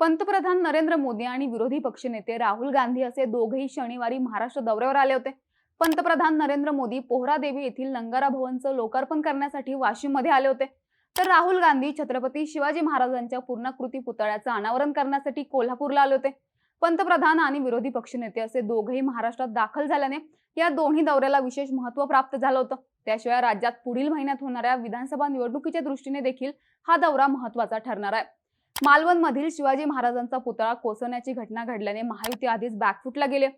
पंतप्रधान नरेंद्र मोदी आणि विरोधी पक्षनेते राहुल गांधी असे दोघेही शनिवारी महाराष्ट्र दौऱ्यावर आले होते. पंतप्रधान नरेंद्र मोदी पोहरादेवी येथील नंगारा भवनचं लोकार्पण करण्यासाठी वाशिममध्ये आले होते. तर राहुल गांधी छत्रपती शिवाजी महाराजांच्या पूर्णाकृती पुतळ्याचं अनावरण करण्यासाठी कोल्हापूरला आले होते. पंतप्रधान आणि विरोधी पक्षनेते असे दोघेही महाराष्ट्रात दाखल झाल्याने या दोन्ही दौऱ्याला विशेष महत्त्व प्राप्त झालं होतं. त्याशिवाय राज्यात पुढील महिन्यात होणाऱ्या विधानसभा निवडणुकीच्या दृष्टीने देखील हा दौरा महत्त्वाचा ठरणार आहे. मालवण मधील शिवाजी महाराजांचा पुतळा कोसळण्याची घटना घडल्याने महायुती आधीच बॅकफुटला गेले.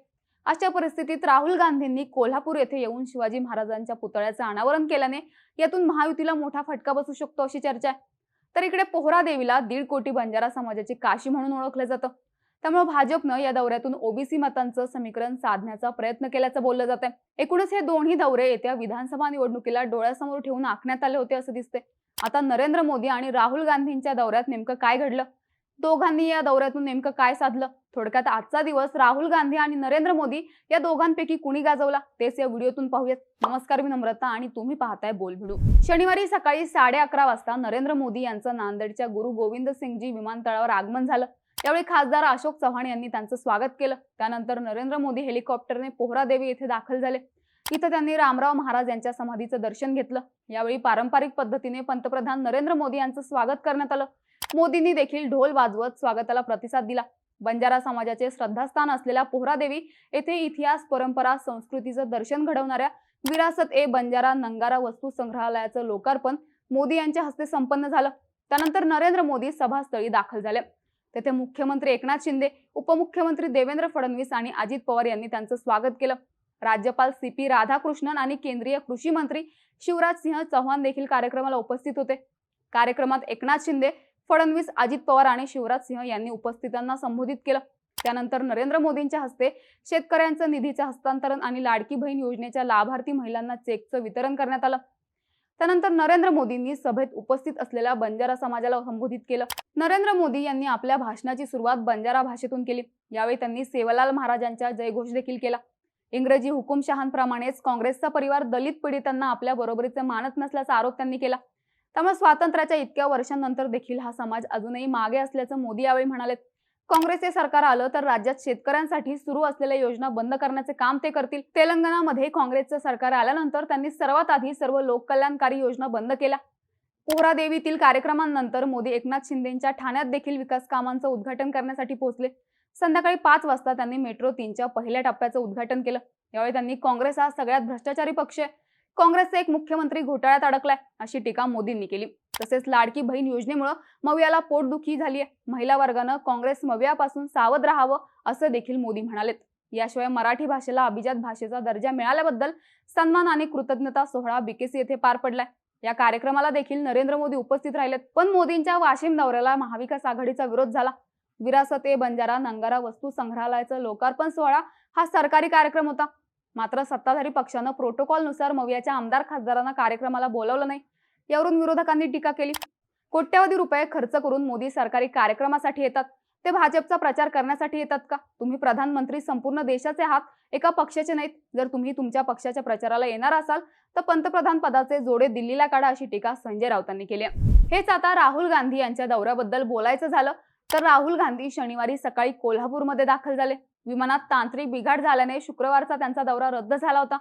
अशा परिस्थितीत राहुल गांधींनी कोल्हापूर येथे येऊन शिवाजी महाराजांच्या पुतळ्याचं अनावरण केल्याने यातून महायुतीला मोठा फटका बसू शकतो अशी चर्चा आहे. तर इकडे पोहरा देवीला दीड कोटी बंजारा समाजाची काशी म्हणून ओळखलं जातं. त्यामुळे भाजपनं या दौऱ्यातून ओबीसी मतांचं समीकरण साधण्याचा प्रयत्न केल्याचं बोललं जात आहे एकूणच हे दोन्ही दौरे येत्या विधानसभा निवडणुकीला डोळ्यासमोर ठेवून आखण्यात आले होते असं दिसते आता नरेंद्र मोदी आणि राहुल गांधींच्या दौऱ्यात नेमकं काय घडलं? दोघांनी या दौऱ्यातून नेमकं काय साधलं? थोडक्यात आजचा दिवस राहुल गांधी आणि नरेंद्र मोदी या दोघांपैकी कुणी गाजवला? तेच या व्हिडिओतून पाहूयात. नमस्कार मी नम्रता आणि तुम्ही पाहताय बोल शनिवारी सकाळी साडे अकरा वाजता नरेंद्र मोदी यांचं नांदेडच्या गुरु गोविंद सिंगजी विमानतळावर आगमन झालं. त्यावेळी खासदार अशोक चव्हाण यांनी त्यांचं स्वागत केलं. त्यानंतर नरेंद्र मोदी हेलिकॉप्टरने पोहरादेवी येथे दाखल झाले. इथं त्यांनी रामराव महाराज यांच्या समाधीचं दर्शन घेतलं. यावेळी पारंपरिक पद्धतीने पंतप्रधान नरेंद्र मोदी यांचं स्वागत करण्यात आलं. मोदींनी देखील ढोल वाजवत स्वागताला प्रतिसाद दिला. बंजारा समाजाचे श्रद्धास्थान असलेल्या पोहरादेवी येथे इतिहास परंपरा संस्कृतीचं दर्शन घडवणाऱ्या विरासत ए बंजारा नंगारा वस्तू संग्रहालयाचं लोकार्पण मोदी यांच्या हस्ते संपन्न झालं. त्यानंतर नरेंद्र मोदी सभास्थळी दाखल झाले. तेथे मुख्यमंत्री एकनाथ शिंदे उपमुख्यमंत्री देवेंद्र फडणवीस आणि अजित पवार यांनी त्यांचं स्वागत केलं. राज्यपाल सी पी राधाकृष्णन आणि केंद्रीय कृषी मंत्री शिवराज सिंह चौहान देखील कार्यक्रमाला उपस्थित होते. कार्यक्रमात एकनाथ शिंदे फडणवीस अजित पवार आणि शिवराज सिंह यांनी उपस्थितांना संबोधित केलं. त्यानंतर नरेंद्र मोदींच्या हस्ते शेतकऱ्यांचं निधीचं हस्तांतरण आणि लाडकी बहीण योजनेच्या लाभार्थी महिलांना चेकचं वितरण करण्यात आलं. त्यानंतर नरेंद्र मोदींनी सभेत उपस्थित असलेल्या बंजारा समाजाला संबोधित केलं. नरेंद्र मोदी यांनी आपल्या भाषणाची सुरुवात बंजारा भाषेतून केली. यावेळी त्यांनी सेवालाल महाराजांच्या जयघोष देखील केला. इंग्रजी हुकुमशहांप्रमाणेच काँग्रेसचा परिवार दलित पीडितांना आपल्या बरोबरीचे मानत नसल्याचा आरोप त्यांनी केला. त्यामुळे स्वातंत्र्याच्या इतक्या वर्षांनंतर देखील हा समाज अजूनही मागे असल्याचं मोदी यावेळी म्हणाले. काँग्रेसचे सरकार आलं तर राज्यात शेतकऱ्यांसाठी सुरू असलेल्या योजना बंद करण्याचे काम ते करतील. तेलंगणामध्ये काँग्रेसचं सरकार आल्यानंतर त्यांनी सर्वात आधी सर्व लोककल्याणकारी योजना बंद केल्या. पोहरादेवीतील कार्यक्रमांनंतर मोदी एकनाथ शिंदेच्या ठाण्यात देखील विकास कामांचं उद्घाटन करण्यासाठी पोहोचले. संध्याकाळी पाच वाजता त्यांनी मेट्रो तीनच्या पहिल्या टप्प्याचं उद्घाटन केलं. यावेळी त्यांनी काँग्रेस हा सगळ्यात भ्रष्टाचारी पक्ष आहे. काँग्रेसचा एक मुख्यमंत्री घोटाळ्यात अडकलाय अशी टीका मोदींनी केली. तसेच लाडकी बहीण योजनेमुळे मवियाला पोटदुखी झाली आहे महिला वर्गानं काँग्रेस मवियापासून सावध राहावं असं देखील मोदी म्हणालेत. याशिवाय मराठी भाषेला अभिजात भाषेचा दर्जा मिळाल्याबद्दल सन्मान आणि कृतज्ञता सोहळा बीकेसी येथे पार पडलाय. या कार्यक्रमाला देखील नरेंद्र मोदी उपस्थित राहिलेत. पण मोदींच्या वाशिम दौऱ्याला महाविकास आघाडीचा विरोध झाला. विरासत ए बंजारा नंगारा वस्तू संग्रहालयाचा लोकार्पण सोहळा हा सरकारी कार्यक्रम होता. मात्र सत्ताधारी पक्षानं प्रोटोकॉलनुसार मवियाच्या आमदार खासदारांना कार्यक्रमाला बोलवलं नाही. यावरून विरोधकांनी टीका केली. कोट्यवधी रुपये खर्च करून मोदी सरकारी कार्यक्रमासाठी येतात. ते भाजपचा प्रचार करण्यासाठी येतात का? तुम्ही प्रधानमंत्री संपूर्ण देशाचे आहात एका पक्षाचे नाहीत. जर तुम्ही तुमच्या पक्षाच्या प्रचाराला येणार असाल तर पंतप्रधान पदाचे जोडे दिल्लीला काढा अशी टीका संजय राऊतांनी केली हेच आता राहुल गांधी यांच्या दौऱ्याबद्दल बोलायचं झालं. तर राहुल गांधी शनिवारी सकाळी कोल्हापूरमध्ये दाखल झाले. विमानात तांत्रिक बिघाड झाल्याने शुक्रवारचा त्यांचा दौरा रद्द झाला होता.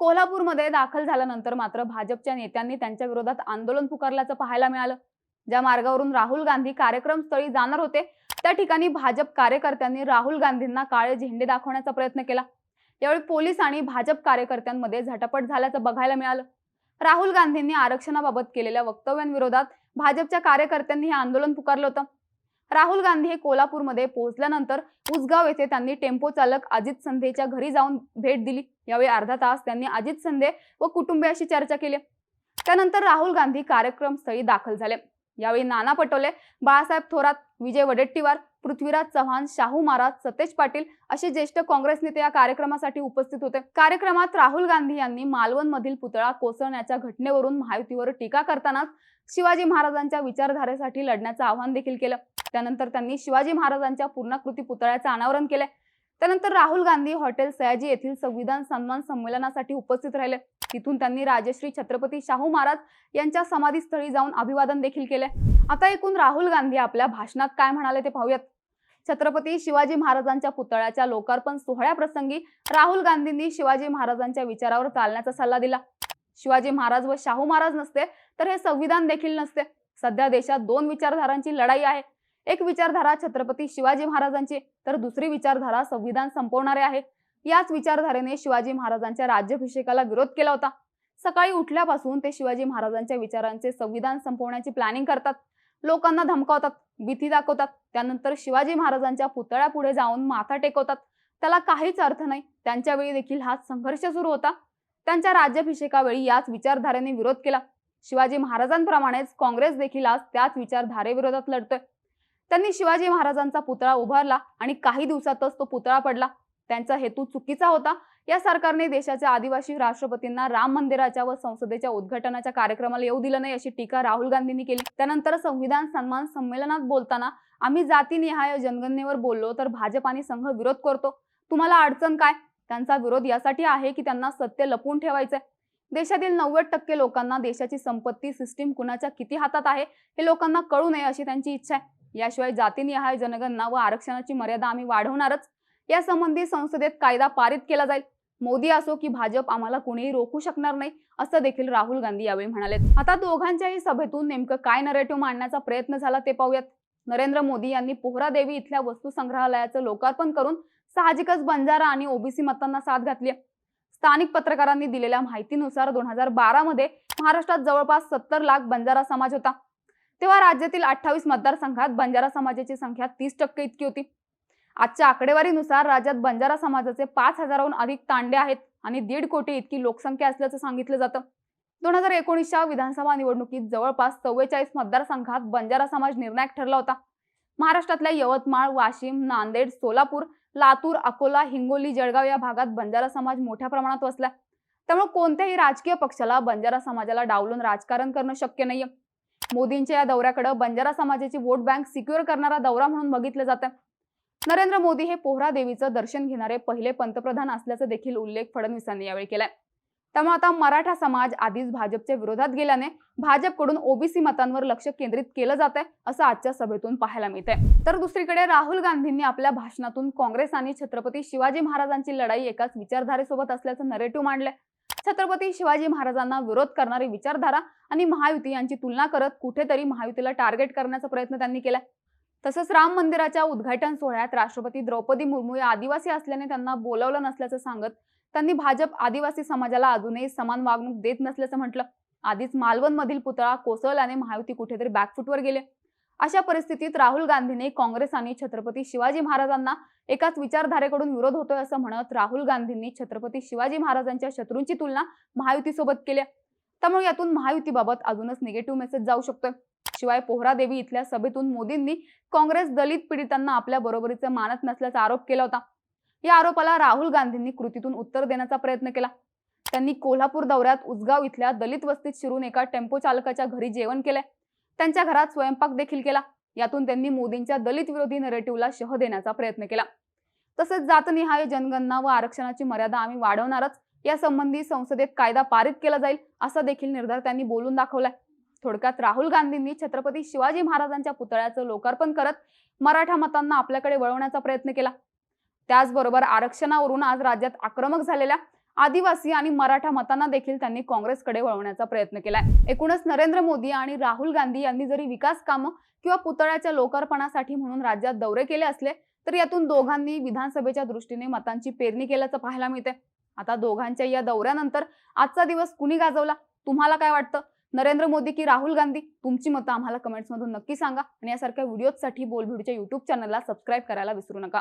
कोल्हापूरमध्ये दाखल झाल्यानंतर मात्र भाजपच्या नेत्यांनी त्यांच्या विरोधात आंदोलन पुकारल्याचं पाहायला मिळालं. ज्या मार्गावरून राहुल गांधी कार्यक्रम स्थळी जाणार होते त्या ठिकाणी भाजप कार्यकर्त्यांनी राहुल गांधींना काळे झेंडे दाखवण्याचा प्रयत्न केला. यावेळी पोलीस आणि भाजप कार्यकर्त्यांमध्ये झटापट झाल्याचं बघायला मिळालं. राहुल गांधींनी आरक्षणाबाबत केलेल्या वक्तव्यांविरोधात भाजपच्या कार्यकर्त्यांनी हे आंदोलन पुकारलं होतं. राहुल गांधी हे कोल्हापूरमध्ये पोहोचल्यानंतर उसगाव येथे त्यांनी टेम्पो चालक अजित संधेच्या घरी जाऊन भेट दिली. यावेळी अर्धा तास त्यांनी अजित संधे व कुटुंबियाशी चर्चा केली. त्यानंतर राहुल गांधी कार्यक्रमस्थळी दाखल झाले. यावेळी नाना पटोले बाळासाहेब थोरात विजय वडेट्टीवार पृथ्वीराज चव्हाण शाहू महाराज सतेज पाटील असे ज्येष्ठ काँग्रेस नेते या कार्यक्रमासाठी उपस्थित होते. कार्यक्रमात राहुल गांधी यांनी मालवण मधील पुतळा कोसळण्याच्या घटनेवरून महायुतीवर टीका करतानाच शिवाजी महाराजांच्या विचारधारेसाठी लढण्याचं आवाहन देखील केलं. त्यानंतर त्यांनी शिवाजी महाराजांच्या पूर्णाकृती पुतळ्याचं अनावरण केले. त्यानंतर राहुल गांधी हॉटेल सयाजी येथील संविधान सन्मान संमेलनासाठी उपस्थित राहिले. तिथून त्यांनी राजश्री छत्रपती शाहू महाराज यांच्या समाधीस्थळी जाऊन अभिवादन देखील केले आता एकूण राहुल गांधी आपल्या भाषणात काय म्हणाले ते पाहूयात. छत्रपती शिवाजी महाराजांच्या पुतळ्याच्या लोकार्पण सोहळ्याप्रसंगी राहुल गांधींनी शिवाजी महाराजांच्या विचारावर चालण्याचा सल्ला दिला. शिवाजी महाराज व शाहू महाराज नसते तर हे संविधान देखील नसते. सध्या देशात दोन विचारधारांची लढाई आहे. एक विचारधारा छत्रपती शिवाजी महाराजांची तर दुसरी विचारधारा संविधान संपवणारे आहे. याच विचारधारेने शिवाजी महाराजांच्या राज्याभिषेकाला विरोध केला होता. सकाळी उठल्यापासून ते शिवाजी महाराजांच्या विचारांचे संविधान संपवण्याची प्लॅनिंग करतात. लोकांना धमकावतात भीती दाखवतात. त्यानंतर शिवाजी महाराजांच्या पुतळ्यापुढे जाऊन माथा टेकवतात. त्याला काहीच अर्थ नाही. त्यांच्या वेळी देखील हा संघर्ष सुरू होता. त्यांच्या राज्याभिषेकावेळी याच विचारधारेने विरोध केला. शिवाजी महाराजांप्रमाणेच काँग्रेस देखील आज त्याच विचारधारेविरोधात लढतोय. त्यांनी शिवाजी महाराजांचा पुतळा उभारला आणि काही दिवसातच तो पुतळा पडला. त्यांचा हेतू चुकीचा होता. या सरकारने देशाच्या आदिवासी राष्ट्रपतींना राम मंदिराच्या व संसदेच्या उद्घाटनाच्या कार्यक्रमाला येऊ दिलं नाही अशी टीका राहुल गांधींनी केली. त्यानंतर संविधान सन्मान संमेलनात बोलताना आम्ही जातीनिहाय जनगणनेवर बोललो तर भाजप आणि संघ विरोध करतो. तुम्हाला अडचण काय? त्यांचा विरोध यासाठी आहे की त्यांना सत्य लपवून ठेवायचंय. देशातील नव्वद टक्के लोकांना देशाची संपत्ती सिस्टीम कुणाच्या किती हातात आहे हे लोकांना कळू नये अशी त्यांची इच्छा आहे. याशिवाय जातीनिहाय जनगणना व आरक्षणाची मर्यादा आम्ही वाढवणारच. यासंबंधी संसदेत कायदा पारित केला जाईल. मोदी असो की भाजप आम्हाला कुणीही रोखू शकणार नाही असं देखील राहुल गांधी यावेळी म्हणाले आता दोघांच्याही सभेतून नेमकं काय नरेटिव्ह मांडण्याचा प्रयत्न झाला ते पाहूयात. नरेंद्र मोदी यांनी पोहरा देवी इथल्या वस्तू संग्रहालयाचं लोकार्पण करून साहजिकच बंजारा आणि ओबीसी मतांना साथ घातली स्थानिक पत्रकारांनी दिलेल्या माहितीनुसार दोन हजार बारा मध्ये महाराष्ट्रात जवळपास सत्तर लाख बंजारा समाज होता. तेव्हा राज्यातील अठ्ठावीस मतदारसंघात बंजारा समाजाची संख्या तीस टक्के इतकी होती. आजच्या आकडेवारीनुसार राज्यात बंजारा समाजाचे पाच हजाराहून अधिक तांडे आहेत आणि दीड कोटी इतकी लोकसंख्या असल्याचं सांगितलं जातं. दोन हजार एकोणीसच्या विधानसभा निवडणुकीत जवळपास चव्वेचाळीस मतदारसंघात बंजारा समाज निर्णायक ठरला होता. महाराष्ट्रातल्या यवतमाळ वाशिम नांदेड सोलापूर लातूर अकोला हिंगोली जळगाव या भागात बंजारा समाज मोठ्या प्रमाणात वसला त्यामुळे कोणत्याही राजकीय पक्षाला बंजारा समाजाला डावलून राजकारण करणं शक्य नाहीये. मोदींच्या या दौऱ्याकडे बंजारा समाजाची वोट बँक सिक्युअर करणारा दौरा म्हणून बघितलं जातं नरेंद्र मोदी हे पोहरा देवीचं दर्शन घेणारे पहिले पंतप्रधान असल्याचा देखील उल्लेख फडणवीसांनी यावेळी केलाय. त्यामुळे आता मराठा समाज आधीच भाजपच्या विरोधात गेल्याने भाजपकडून ओबीसी मतांवर लक्ष केंद्रित केलं जात आहे असं आजच्या सभेतून पाहायला मिळतंय. तर दुसरीकडे राहुल गांधींनी आपल्या भाषणातून काँग्रेस आणि छत्रपती शिवाजी महाराजांची लढाई एकाच विचारधारेसोबत असल्याचं नरेटिव्ह मांडलंय. छत्रपती शिवाजी महाराजांना विरोध करणारी विचारधारा आणि महायुती यांची तुलना करत कुठेतरी महायुतीला टार्गेट करण्याचा प्रयत्न त्यांनी केलाय. तसंच राम मंदिराच्या उद्घाटन सोहळ्यात राष्ट्रपती द्रौपदी मुर्मू या आदिवासी असल्याने त्यांना बोलवलं नसल्याचं सांगत त्यांनी भाजप आदिवासी समाजाला अजूनही समान वागणूक देत नसल्याचं म्हटलं. आधीच मालवण मधील पुतळा कोसळल्याने महायुती कुठेतरी बॅकफूटवर गेले. अशा परिस्थितीत राहुल गांधींनी काँग्रेस आणि छत्रपती शिवाजी महाराजांना एकाच विचारधारेकडून विरोध होतोय असं म्हणत राहुल गांधींनी छत्रपती शिवाजी महाराजांच्या शत्रूंची तुलना महायुतीसोबत केली त्यामुळे यातून महायुतीबाबत अजूनच निगेटिव्ह मेसेज जाऊ शकतोय. शिवाय पोहरा देवी इथल्या सभेतून मोदींनी काँग्रेस दलित पीडितांना आपल्या बरोबरीचे मानत नसल्याचा आरोप केला होता. या आरोपाला राहुल गांधींनी कृतीतून उत्तर देण्याचा प्रयत्न केला. त्यांनी कोल्हापूर दौऱ्यात उजगाव इथल्या दलित वस्तीत शिरून एका टेम्पो चालकाच्या घरी जेवण केलंय त्यांच्या घरात स्वयंपाक देखील केला. यातून त्यांनी मोदींच्या दलित विरोधी नरेटिव्हला शह देण्याचा प्रयत्न केला. तसेच जातनिहाय जनगणना व आरक्षणाची मर्यादा आम्ही वाढवणारच. यासंबंधी संसदेत कायदा पारित केला जाईल असा देखील निर्धार त्यांनी बोलून दाखवलाय. थोडक्यात राहुल गांधींनी छत्रपती शिवाजी महाराजांच्या पुतळ्याचं लोकार्पण करत मराठा मतांना आपल्याकडे वळवण्याचा प्रयत्न केला. त्याचबरोबर आरक्षणावरून आज राज्यात आक्रमक झालेल्या आदिवासी आणि मराठा मतांना देखील त्यांनी काँग्रेसकडे वळवण्याचा प्रयत्न केलाय. एकूणच नरेंद्र मोदी आणि राहुल गांधी यांनी जरी विकास कामं किंवा पुतळ्याच्या लोकार्पणासाठी म्हणून राज्यात दौरे केले असले तर यातून दोघांनी विधानसभेच्या दृष्टीने मतांची पेरणी केल्याचं पाहायला मिळते आता दोघांच्या या दौऱ्यानंतर आजचा दिवस कुणी गाजवला? तुम्हाला काय वाटतं? नरेंद्र मोदी की राहुल गांधी तुमची मतं आम्हाला कमेंट्समधून नक्की सांगा. आणि यासारख्या व्हिडिओजसाठी बोलभिडूच्या युट्यूब चॅनलला सबस्क्राईब करायला विसरू नका.